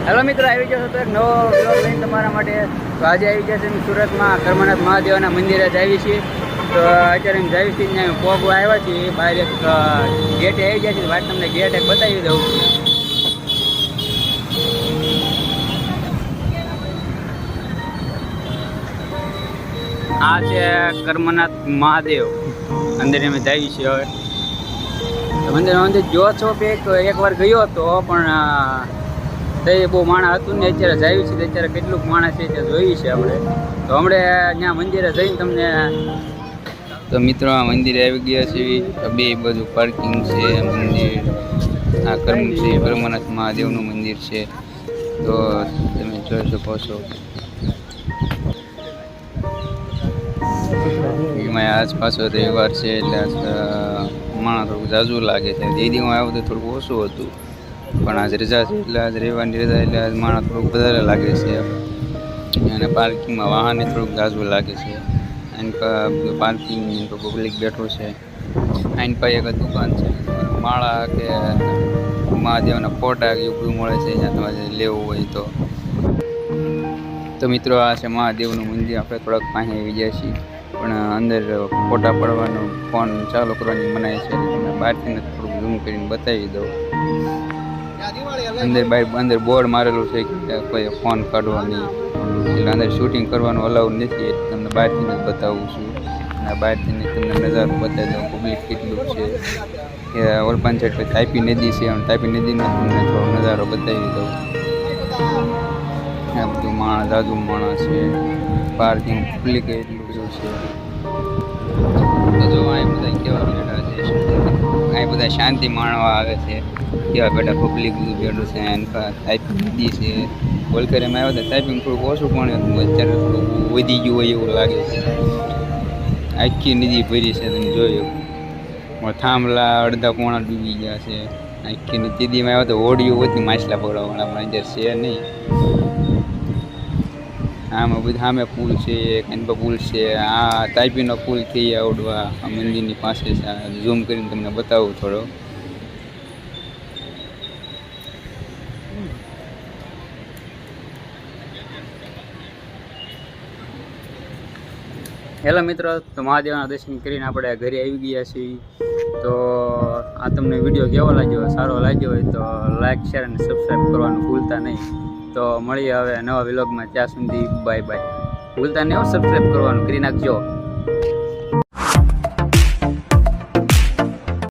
Hello મિત્રો, આવી છો તો એક નવો બ્લોગ લઈને તમારા માટે. તો આજે આવી છે અમે સુરતમાં કર્મનાથ મહાદેવના મંદિરે જ આવી છીએ. તો અત્યારે એમ જાવી છીએ ત્યાં પોગવા આવ્યા છીએ. બહાર એક ગેટે આવી ગયા છે. વાત તમને ગેટ એક બતાવી દઉં. આ છે કર્મનાથ મહાદેવ. અંદર અમે જાય છીએ હવે. મંદિર મંદિર જો છો કે એક એકવાર ગયો હતો, પણ અ, એ બહુ માણસ હતું ને અત્યારે જાય છે અત્યારે કેટલુંક માણસ છે તે જોયું છે આપણે. તો હમણે ત્યાં મંદિરે જઈને તમને તો મિત્રો આ મંદિરે આવી ગયા છે. બે બધું પાર્કિંગ છે મંદિર. આ કર્મ છે બ્રહ્મનાથ મહાદેવનું મંદિર છે. તો તમે જોઈ શકો છો. એમાં આસપાસ રવિવાર છે એટલે માણસ થોડુંક ઝાઝું લાગે છે. દીદી હું આવ્યો તો થોડુંક ઓછું હતું. પણ આજ રજા છે એટલે આજ રહેવાની રજા એટલે આજ માણસ થોડુંક વધારે લાગે છે અને પાર્કિંગમાં વાહને થોડુંક ઝાઝું લાગે છે. એની પાર્કિંગ તો પબ્લિક બેઠું છે. એની પાસે એક દુકાન છે. માળા કે મહાદેવના ફોટા કે એવું મળે છે જ્યાં તમારે લેવું હોય તો. તો મિત્રો આ છે મહાદેવનું મંદિર. આપણે થોડાક પાસે આવી ગયા છીએ. પણ અંદર ફોટા પડવાનો ફોન ચાલુ કરવાની મનાય છે. તમને બહારથી થોડુંક ઝૂમ કરીને બતાવી દઉં. અંદર બાય અંદર બોર્ડ મારેલું છે કોઈ ફોન કાઢવો નહીં એટલે અંદર શૂટિંગ કરવાનું અલાઉ નથી. એટલે તમને બહારથી જ બતાવું છું. અને બહારથી તમને નજારો બતાવી દઉં. પબ્લિક કેટલું છે. કે ઓલપાન સાઈડ પર તાપી નદી છે. અને તાપી નદીનો તમને થોડો નજારો બતાવી દઉં. આ બધું માણસ દાદુ માણસ છે. પાર્કિંગ પબ્લિક એટલું બધું છે. બધા શાંતિ માણવા આવે છે. કેવા બેટા પબ્લિક બધું બેઠું છે ટાઈપિંગ નદી છે. વલકરેમાં આવ્યા હતા ટાઈપિંગ થોડુંક ઓછું પણ અત્યારે થોડું વધી ગયું હોય એવું લાગે છે. આખી નદી ભરી છે, તમે જોયું. થાંભલા, અડધા પોણા ડૂબી ગયા છે. આખી નદીમાં આવ્યા તો હોડીઓ હોતી માછલા પકડવાવાળા પણ અંદર છે નહીં. આમાં બધા સામે પુલ છે કનપા પુલ છે. આ તાઈપીનો પુલ થઈ આવડવા આ મંદિરની પાસે ઝૂમ કરીને તમને બતાવું થોડો. હેલો મિત્રો, તો મહાદેવના દર્શન કરીને આપણે ઘરે આવી ગયા છીએ. તો આ તમને વીડિયો કેવો લાગ્યો? સારો લાગ્યો હોય તો લાઇક શેર અને સબસ્ક્રાઈબ કરવાનું ભૂલતા નહીં. તો મળીએ હવે નવા વિલોગમાં ત્યાં સુધી બાય બાય ભૂલતા નહીં સબસ્ક્રાઈબ કરવાનું, કરી નાખજો.